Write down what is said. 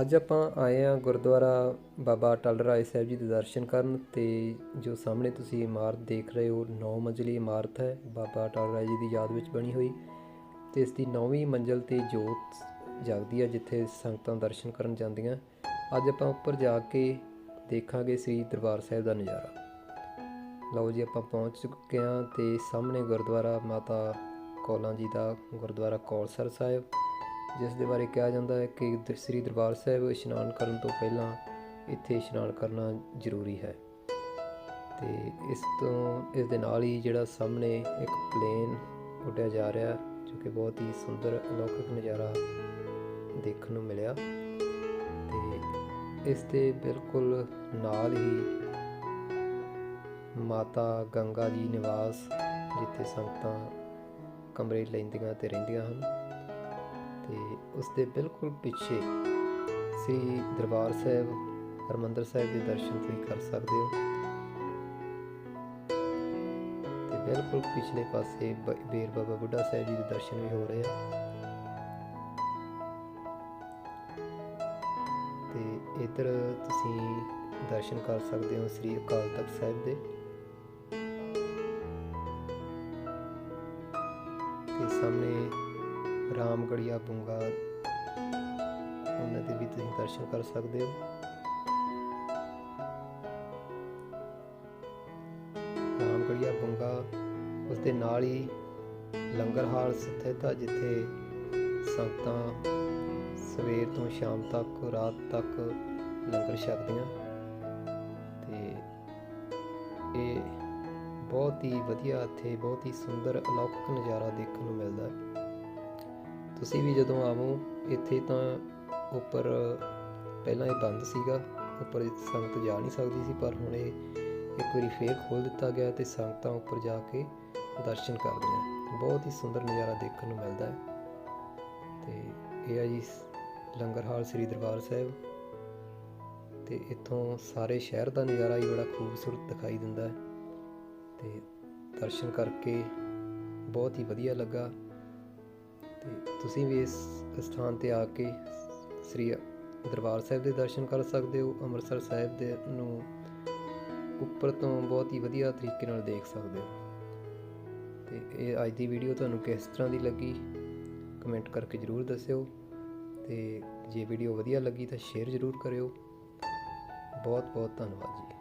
ਅੱਜ ਆਪਾਂ ਆਏ ਆ ਗੁਰਦੁਆਰਾ ਬਾਬਾ ਟਲ ਰਾਏ ਸਾਹਿਬ ਜੀ ਦੇ ਦਰਸ਼ਨ ਕਰਨ ਤੇ ਜੋ ਸਾਹਮਣੇ ਤੁਸੀਂ ਇਮਾਰਤ ਦੇਖ ਰਹੇ ਹੋ 9 ਮੰਜ਼ਲੀ ਇਮਾਰਤ ਹੈ, ਬਾਬਾ ਟਲ ਰਾਏ ਜੀ ਦੀ ਯਾਦ ਵਿੱਚ ਬਣੀ ਹੋਈ ਤੇ ਇਸ ਦੀ 9ਵੀਂ ਮੰਜ਼ਲ ਤੇ ਜੋਤ ਜਗਦੀ ਹੈ ਜਿੱਥੇ ਸੰਗਤਾਂ ਦਰਸ਼ਨ ਕਰਨ ਜਾਂਦੀਆਂ। ਅੱਜ ਆਪਾਂ ਉੱਪਰ ਜਾ ਕੇ ਦੇਖਾਂਗੇ ਸ੍ਰੀ ਦਰਬਾਰ ਸਾਹਿਬ ਦਾ ਨਜ਼ਾਰਾ। ਲਓ ਜੀ, ਆਪਾਂ ਪਹੁੰਚ ਚੁੱਕੇ ਹਾਂ ਤੇ ਸਾਹਮਣੇ ਗੁਰਦੁਆਰਾ ਮਾਤਾ ਕੌਲਾਂ ਜੀ ਦਾ ਗੁਰਦੁਆਰਾ ਕੌਲਸਰ ਸਾਹਿਬ। ਜਿਸ ਦੇ ਬਾਰੇ ਕਿਹਾ ਜਾਂਦਾ ਹੈ ਕਿ ਸ੍ਰੀ ਦਰਬਾਰ ਸਾਹਿਬ ਇਸ਼ਨਾਨ ਕਰਨ ਤੋਂ ਪਹਿਲਾਂ ਇੱਥੇ ਇਸ਼ਨਾਨ ਕਰਨਾ ਜ਼ਰੂਰੀ ਹੈ। ਤੇ ਇਸ ਤੋਂ, ਇਸ ਦੇ ਨਾਲ ਹੀ ਜਿਹੜਾ ਸਾਹਮਣੇ ਇੱਕ ਪਲੇਨ ਉੱਡਿਆ ਜਾ ਰਿਹਾ ਜੋ ਕਿ ਬਹੁਤ ਹੀ ਸੁੰਦਰ ਅਲੌਕਿਕ ਨਜ਼ਾਰਾ ਦੇਖਣ ਨੂੰ ਮਿਲਿਆ। ਤੇ ਇਸ ਦੇ ਬਿਲਕੁਲ ਨਾਲ ਹੀ ਮਾਤਾ ਗੰਗਾ ਜੀ ਨਿਵਾਸ, ਜਿੱਥੇ ਸੰਗਤਾਂ ਕਮਰੇ ਲੈਂਦੀਆਂ ਤੇ ਰਹਿੰਦੀਆਂ ਹਨ। ਤੇ ਉਸ ਦੇ ਬਿਲਕੁਲ ਪਿੱਛੇ ਸ੍ਰੀ ਦਰਬਾਰ ਸਾਹਿਬ, ਹਰਮੰਦਰ ਸਾਹਿਬ ਦੇ ਦਰਸ਼ਨ ਤੁਸੀਂ ਕਰ ਸਕਦੇ ਹੋ। ਤੇ ਬਿਲਕੁਲ ਪਿਛਲੇ ਪਾਸੇ ਬ- ਬੇਰ ਬਾਬਾ ਬੁੱਢਾ ਸਾਹਿਬ ਜੀ ਦੇ ਦਰਸ਼ਨ ਵੀ ਹੋ ਰਹੇ ਆ। ਤੇ ਇੱਧਰ ਤੁਸੀਂ ਦਰਸ਼ਨ ਕਰ ਸਕਦੇ ਹੋ ਸ੍ਰੀ ਅਕਾਲ ਤਖਤ ਸਾਹਿਬ ਦੇ। ਤੇ ਸਾਹਮਣੇ ਰਾਮਗੜੀਆ ਬੁੰਗਾ ਉਹਨਾਂ ਦੇ ਵੀ ਤੁਸੀਂ ਦਰਸ਼ਨ ਕਰ ਸਕਦੇ ਹੋ। ਰਾਮਗੜੀਆ ਬੁੰਗਾ ਉਸ ਦੇ ਨਾਲ ਹੀ ਲੰਗਰ ਹਾਲ ਸਥਿਤ ਆ, ਜਿੱਥੇ ਸੰਗਤਾਂ ਸਵੇਰ ਤੋਂ ਸ਼ਾਮ ਤੱਕ, ਰਾਤ ਤੱਕ ਲੰਗਰ ਛਕਦੀਆਂ। ਤੇ ਇਹ ਬਹੁਤ ਹੀ ਵਧੀਆ, ਇੱਥੇ ਬਹੁਤ ਹੀ ਸੁੰਦਰ, ਅਲੌਕਿਕ ਨਜ਼ਾਰਾ ਦੇਖਣ ਨੂੰ ਮਿਲਦਾ ਹੈ। ਤੁਸੀਂ ਵੀ ਜਦੋਂ ਆਵੋ, ਇੱਥੇ ਤਾਂ ਉੱਪਰ ਪਹਿਲਾਂ ਇਹ ਬੰਦ ਸੀਗਾ, ਉੱਪਰ ਸੰਗਤ ਜਾ ਨਹੀਂ ਸਕਦੀ ਸੀ, ਪਰ ਹੁਣ ਇਹ ਇੱਕ ਵਾਰੀ ਫੇਰ ਖੋਲ ਦਿੱਤਾ ਗਿਆ ਤੇ ਸੰਗਤਾਂ ਉੱਪਰ ਜਾ ਕੇ ਦਰਸ਼ਨ ਕਰਦੀਆਂ ਬਹੁਤ ਹੀ ਸੁੰਦਰ ਨਜ਼ਾਰਾ ਦੇਖਣ ਨੂੰ ਮਿਲਦਾ ਹੈ। ਤੇ ਇਹ ਆ ਜੀ ਲੰਗਰ ਹਾਲ ਸ੍ਰੀ ਦਰਬਾਰ ਸਾਹਿਬ। ਤੇ ਇੱਥੋਂ ਸਾਰੇ ਸ਼ਹਿਰ ਦਾ ਨਜ਼ਾਰਾ ਹੀ ਬੜਾ ਖੂਬਸੂਰਤ ਦਿਖਾਈ ਦਿੰਦਾ ਹੈ। ਤੇ ਦਰਸ਼ਨ ਕਰਕੇ ਬਹੁਤ ਹੀ ਵਧੀਆ ਲੱਗਾ। ਤੁਸੀਂ ਵੀ ਇਸ ਸਥਾਨ ਤੇ ਆ ਕੇ ਸ੍ਰੀ ਦਰਬਾਰ ਸਾਹਿਬ ਦੇ ਦਰਸ਼ਨ ਕਰ ਸਕਦੇ ਹੋ, ਅੰਮ੍ਰਿਤਸਰ ਸਾਹਿਬ ਦੇ ਨੂੰ ਉੱਪਰ ਤੋਂ ਬਹੁਤ ਹੀ ਵਧੀਆ ਤਰੀਕੇ ਨਾਲ ਦੇਖ ਸਕਦੇ ਹੋ। ਤੇ ਇਹ ਅੱਜ ਦੀ ਵੀਡੀਓ ਤੁਹਾਨੂੰ ਕਿਸ ਤਰ੍ਹਾਂ ਦੀ ਲੱਗੀ ਕਮੈਂਟ ਕਰਕੇ ਜਰੂਰ ਦੱਸਿਓ। ਤੇ ਜੇ ਵੀਡੀਓ ਵਧੀਆ ਲੱਗੀ ਤਾਂ ਸ਼ੇਅਰ ਜਰੂਰ ਕਰਿਓ। ਬਹੁਤ ਬਹੁਤ ਧੰਨਵਾਦ ਜੀ।